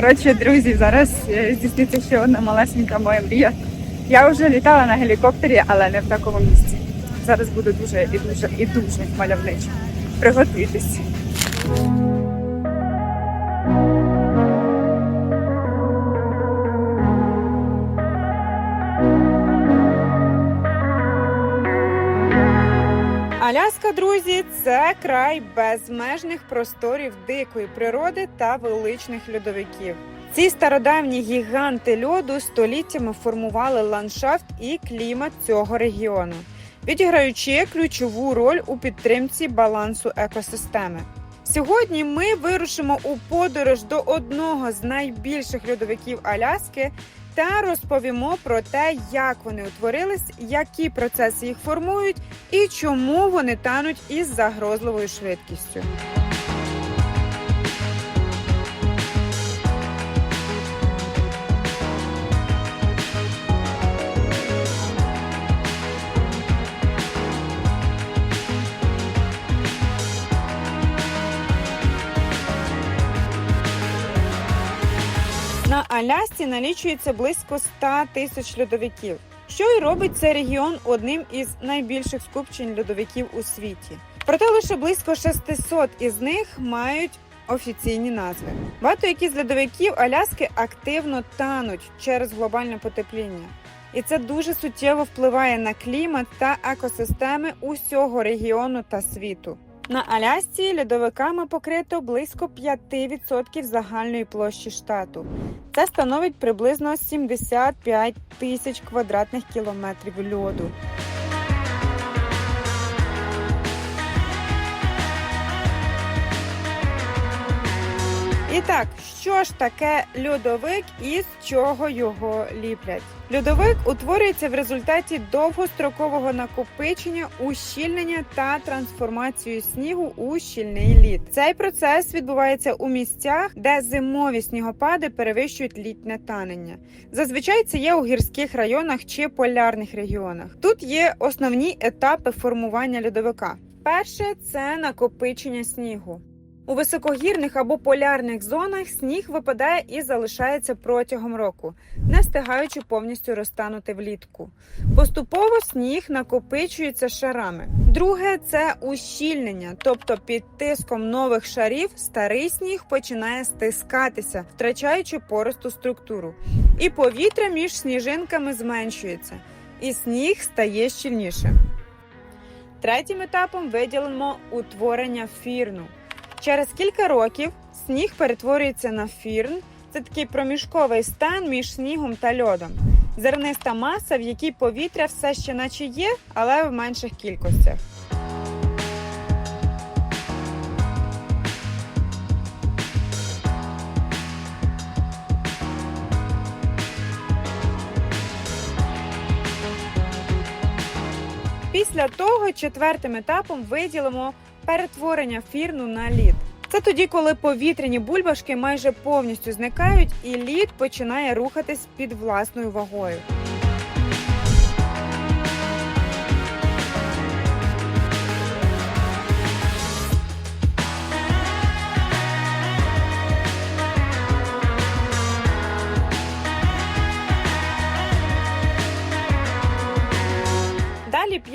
Коротше, друзі, зараз е, здійсниться ще одна малесенька моя мрія. Я вже літала на гелікоптері, але не в такому місці. Зараз буде дуже і дуже і дуже мальовниче. Приготуйтесь. Аляска, друзі, це край безмежних просторів дикої природи та величних льодовиків. Ці стародавні гіганти льоду століттями формували ландшафт і клімат цього регіону, відіграючи ключову роль у підтримці балансу екосистеми. Сьогодні ми вирушимо у подорож до одного з найбільших льодовиків Аляски та розповімо про те, як вони утворились, які процеси їх формують і чому вони тануть із загрозливою швидкістю. Алясці налічується близько 100 тисяч льодовиків, що й робить цей регіон одним із найбільших скупчень льодовиків у світі. Проте лише близько 600 із них мають офіційні назви. Багато які з льодовиків Аляски активно тануть через глобальне потепління. І це дуже суттєво впливає на клімат та екосистеми усього регіону та світу. На Алясці льодовиками покрито близько 5% загальної площі штату. Це становить приблизно 75 тисяч квадратних кілометрів льоду. І так, що ж таке льодовик і з чого його ліплять? Льодовик утворюється в результаті довгострокового накопичення, ущільнення та трансформації снігу у щільний лід. Цей процес відбувається у місцях, де зимові снігопади перевищують літнє танення. Зазвичай це є у гірських районах чи полярних регіонах. Тут є основні етапи формування льодовика. Перше це накопичення снігу. У високогірних або полярних зонах сніг випадає і залишається протягом року, не встигаючи повністю розтанути влітку. Поступово сніг накопичується шарами. Друге це ущільнення, тобто під тиском нових шарів старий сніг починає стискатися, втрачаючи поросту структуру. І повітря між сніжинками зменшується, і сніг стає щільнішим. Третім етапом виділимо утворення фірну. Через кілька років сніг перетворюється на фірн. Це такий проміжковий стан між снігом та льодом. Зерниста маса, в якій повітря все ще наче є, але в менших кількостях. Після того четвертим етапом виділимо перетворення фірну на лід. Це тоді, коли повітряні бульбашки майже повністю зникають, і лід починає рухатись під власною вагою.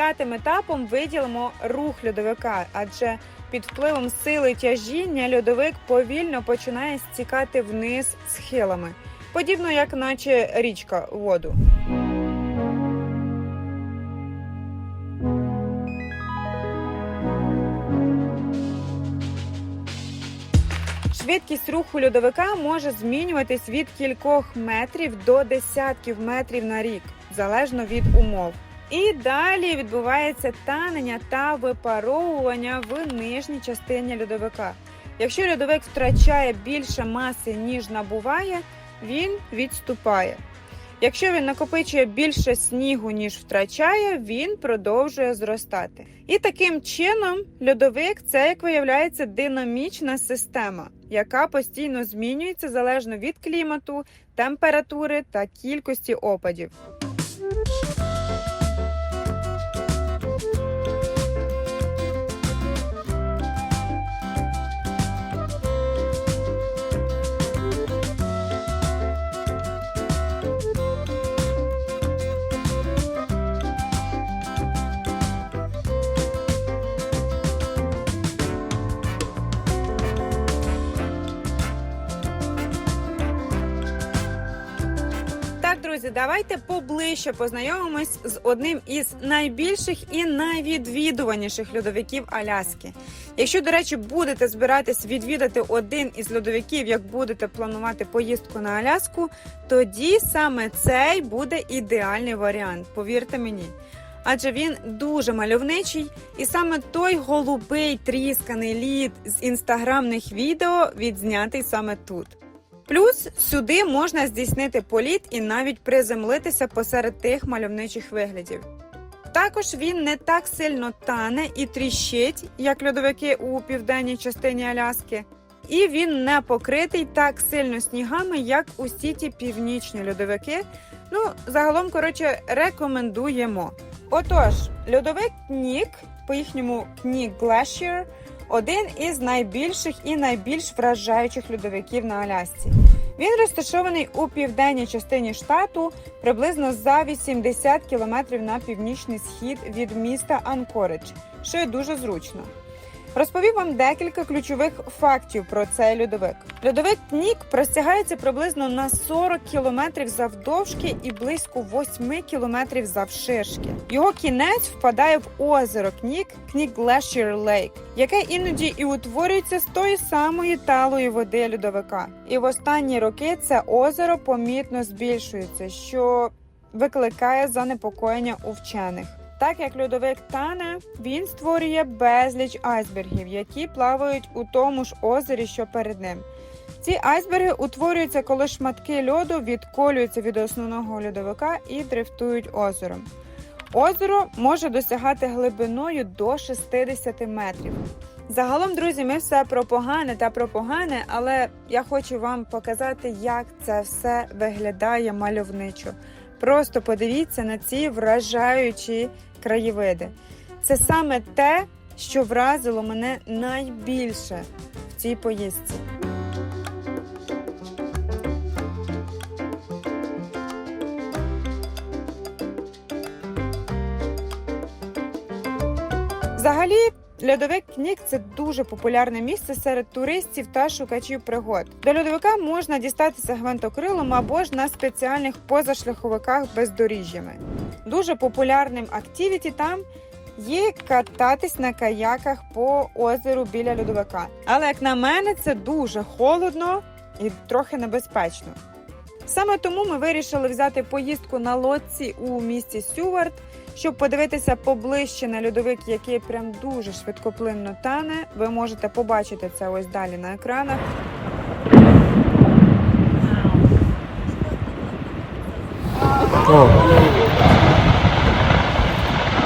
П'ятим етапом виділимо рух льодовика, адже під впливом сили тяжіння льодовик повільно починає стікати вниз схилами, подібно як наче річка воду. Швидкість руху льодовика може змінюватись від кількох метрів до десятків метрів на рік, залежно від умов. І далі відбувається танення та випаровування в нижній частині льодовика. Якщо льодовик втрачає більше маси, ніж набуває, він відступає. Якщо він накопичує більше снігу, ніж втрачає, він продовжує зростати. І таким чином льодовик це, як виявляється, динамічна система, яка постійно змінюється залежно від клімату, температури та кількості опадів. Друзі, давайте поближче познайомимось з одним із найбільших і найвідвідуваніших льодовиків Аляски. Якщо, до речі, будете збиратись відвідати один із льодовиків, як будете планувати поїздку на Аляску, тоді саме цей буде ідеальний варіант, повірте мені. Адже він дуже мальовничий, і саме той голубий трісканий лід з інстаграмних відео відзнятий саме тут. Плюс сюди можна здійснити політ і навіть приземлитися посеред тих мальовничих виглядів. Також він не так сильно тане і тріщить, як льодовики у південній частині Аляски, і він не покритий так сильно снігами, як усі ті північні льодовики. Ну, загалом, коротше, рекомендуємо. Отож, льодовик Кнік, по їхньому Кнік Glacier, один із найбільших і найбільш вражаючих льодовиків на Алясці. Він розташований у південній частині штату, приблизно за 80 кілометрів на північний схід від міста Анкоридж, що є дуже зручно. Розповім вам декілька ключових фактів про цей льодовик. Льодовик Кнік простягається приблизно на 40 кілометрів завдовжки і близько 8 кілометрів завширшки. Його кінець впадає в озеро Кнік, Кнік Glacier Lake, яке іноді і утворюється з тої самої талої води льодовика. І в останні роки це озеро помітно збільшується, що викликає занепокоєння у вчених. Так як льодовик тане, він створює безліч айсбергів, які плавають у тому ж озері, що перед ним. Ці айсберги утворюються, коли шматки льоду відколюються від основного льодовика і дрифтують озером. Озеро може досягати глибиною до 60 метрів. Загалом, друзі, ми все про погане та про погане, але я хочу вам показати, як це все виглядає мальовничо. Просто подивіться на ці вражаючі краєвиди. Це саме те, що вразило мене найбільше в цій поїздці. Взагалі, льодовик Кнік це дуже популярне місце серед туристів та шукачів пригод. До льодовика можна дістатися гвинтокрилом або ж на спеціальних позашляховиках бездоріжжями. Дуже популярним активіті там є кататись на каяках по озеру біля льодовика. Але як на мене, це дуже холодно і трохи небезпечно. Саме тому ми вирішили взяти поїздку на лодці у місті Сювард, щоб подивитися поближче на льодовик, який прям дуже швидкоплинно тане. Ви можете побачити це ось далі на екранах. О!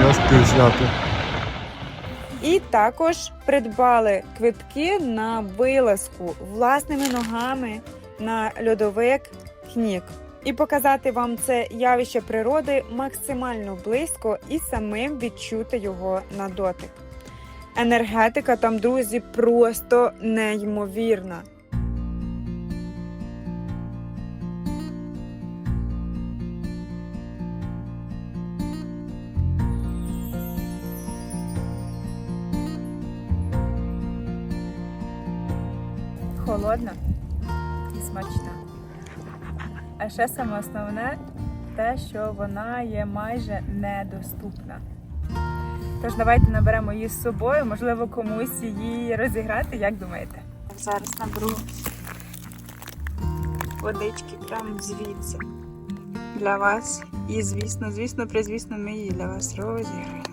Я спів зняти. І також придбали квитки на вилазку власними ногами на льодовик Кнік. І показати вам це явище природи максимально близько і самим відчути його на дотик. Енергетика там, друзі, просто неймовірна. холодна і смачна. А ще саме основне те, що вона є майже недоступна. Тож давайте наберемо її з собою, можливо, комусь її розіграти, як думаєте? Зараз наберу водички прямо звідси для вас. І, звісно, звісно, призвісно, ми її для вас розіграємо.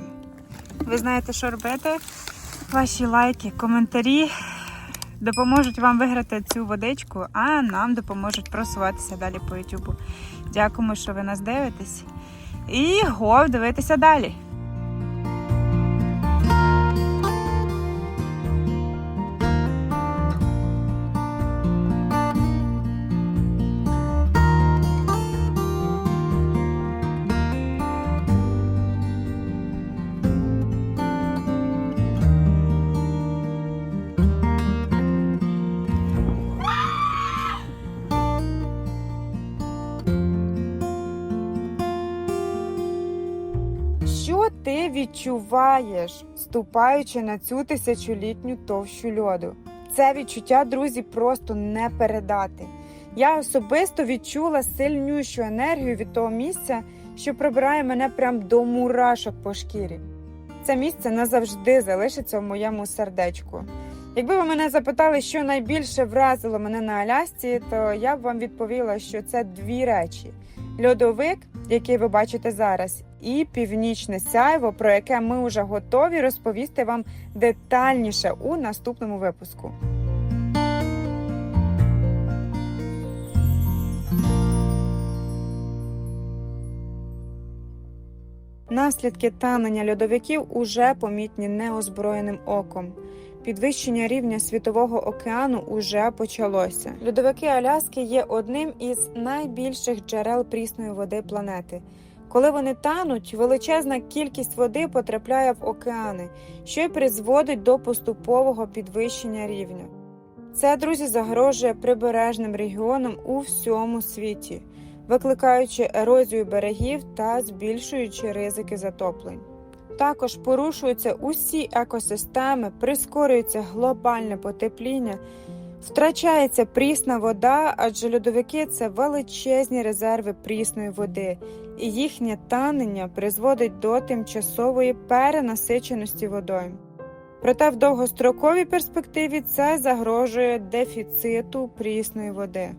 Ви знаєте, що робити? Ваші лайки, коментарі допоможуть вам виграти цю водичку, а нам допоможуть просуватися далі по ютубу. Дякуємо, що ви нас дивитесь. І гов дивитися далі. Відчуваєш, ступаючи на цю тисячолітню товщу льоду? Це відчуття, друзі, просто не передати. Я особисто відчула сильнющу енергію від того місця, що прибирає мене прям до мурашок по шкірі. Це місце назавжди залишиться в моєму сердечку. Якби ви мене запитали, що найбільше вразило мене на Алясці, то я б вам відповіла, що це дві речі: льодовик, який ви бачите зараз, і північне сяйво, про яке ми вже готові розповісти вам детальніше у наступному випуску. Наслідки танення льодовиків уже помітні неозброєним оком. Підвищення рівня світового океану уже почалося. Льодовики Аляски є одним із найбільших джерел прісної води планети. Коли вони тануть, величезна кількість води потрапляє в океани, що й призводить до поступового підвищення рівня. Це, друзі, загрожує прибережним регіонам у всьому світі, викликаючи ерозію берегів та збільшуючи ризики затоплень. Також порушуються усі екосистеми, прискорюється глобальне потепління, втрачається прісна вода, адже льодовики це величезні резерви прісної води, і їхнє танення призводить до тимчасової перенасиченості водою. Проте в довгостроковій перспективі це загрожує дефіциту прісної води.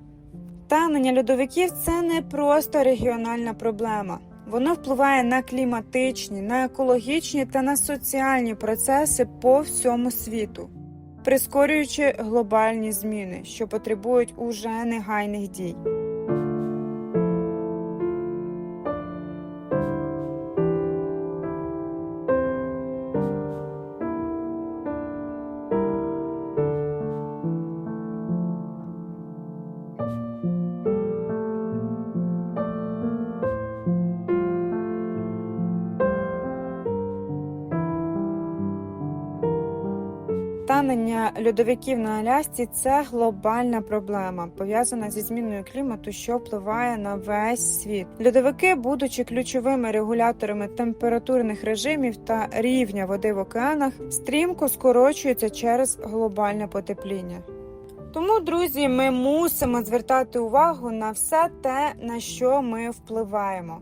Танення льодовиків це не просто регіональна проблема. Воно впливає на кліматичні, на екологічні та на соціальні процеси по всьому світу, прискорюючи глобальні зміни, що потребують уже негайних дій. Танення льодовиків на Алясці це глобальна проблема, пов'язана зі зміною клімату, що впливає на весь світ. Льодовики, будучи ключовими регуляторами температурних режимів та рівня води в океанах, стрімко скорочуються через глобальне потепління. Тому, друзі, ми мусимо звертати увагу на все те, на що ми впливаємо.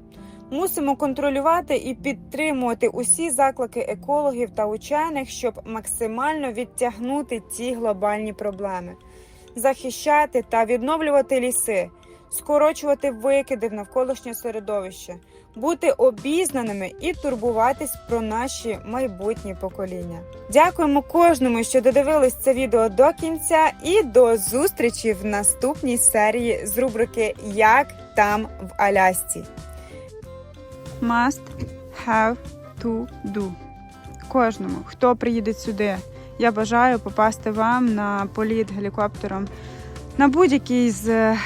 Мусимо контролювати і підтримувати усі заклики екологів та учених, щоб максимально відтягнути ці глобальні проблеми, захищати та відновлювати ліси, скорочувати викиди в навколишнє середовище, бути обізнаними і турбуватись про наші майбутні покоління. Дякуємо кожному, що додивились це відео до кінця, і до зустрічі в наступній серії з рубрики Як там в Алясці. Must have to do. Кожному, хто приїде сюди, я бажаю попасти вам на політ гелікоптером на будь-який з е,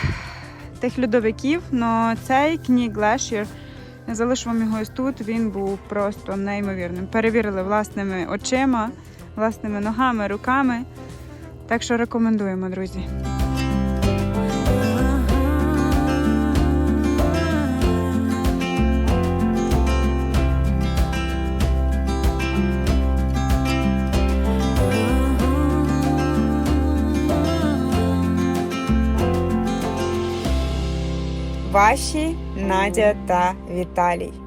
тих льодовиків. Но цей Кні Glacier, я залишу вам його ось тут, він був просто неймовірним. Перевірили власними очима, власними ногами, руками. Так що рекомендуємо, друзі. Ваші Надя та Віталій.